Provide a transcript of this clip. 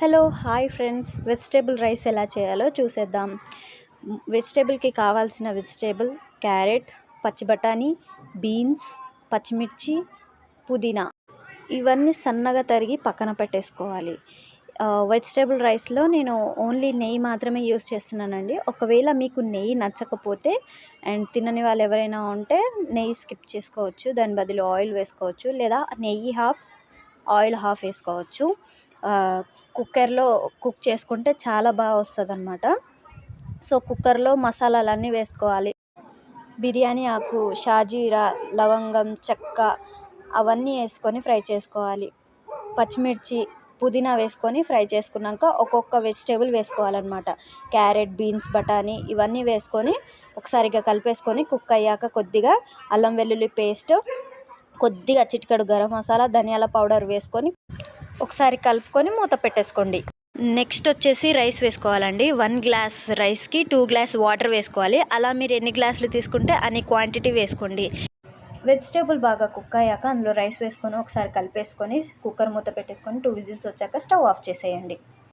Hello hi friends. Vegetable rice ఎలా చేయాలో చూసేద్దాం. వెజిటేబుల్కి కావాల్సిన వెజిటేబుల్ క్యారెట్ పచ్చి బఠానీ బీన్స్ పచ్చిమిర్చి పుదీనా. ఇవన్నీ సన్నగా తరిగి పక్కన పెట్టేసుకోవాలి. వెజిటేబుల్ రైస్లో నేను ఓన్లీ నెయ్యి మాత్రమే యూస్ చేస్తున్నానండి. ఒకవేళ మీకు నెయ్యి నచ్చకపోతే అండ్ తినని వాళ్ళు ఎవరైనా ఉంటే నెయ్యి స్కిప్ చేసుకోవచ్చు. దాని బదులు ఆయిల్ వేసుకోవచ్చు లేదా నెయ్యి హాఫ్ ఆయిల్ హాఫ్ వేసుకోవచ్చు. కుక్కర్లో కుక్ చేసుకుంటే చాలా బాగా వస్తుంది అనమాట సో కుక్కర్లో మసాలాలన్నీ వేసుకోవాలి. బిర్యానీ ఆకు షాజీరా లవంగం చెక్క అవన్నీ వేసుకొని ఫ్రై చేసుకోవాలి. పచ్చిమిర్చి పుదీనా వేసుకొని ఫ్రై చేసుకున్నాక ఒక్కొక్క వెజిటేబుల్ వేసుకోవాలన్నమాట. క్యారెట్ బీన్స్ బఠానీ ఇవన్నీ వేసుకొని ఒకసారిగా కలిపేసుకొని కుక్ అయ్యాక కొద్దిగా అల్లం వెల్లుల్లి పేస్ట్ కొద్దిగా చిటికెడు గరం మసాలా ధనియాల పౌడర్ వేసుకొని ఒకసారి కలుపుకొని మూత పెట్టేసుకోండి. నెక్స్ట్ వచ్చేసి రైస్ వేసుకోవాలండి. వన్ గ్లాస్ రైస్కి టూ గ్లాస్ వాటర్ వేసుకోవాలి. అలా మీరు ఎన్ని గ్లాసులు తీసుకుంటే అన్ని క్వాంటిటీ వేసుకోండి. వెజిటేబుల్ బాగా కుక్ అయ్యాక అందులో రైస్ వేసుకొని ఒకసారి కలిపేసుకొని కుక్కర్ మూత పెట్టేసుకొని టూ విజిల్స్ వచ్చాక స్టవ్ ఆఫ్ చేసేయండి.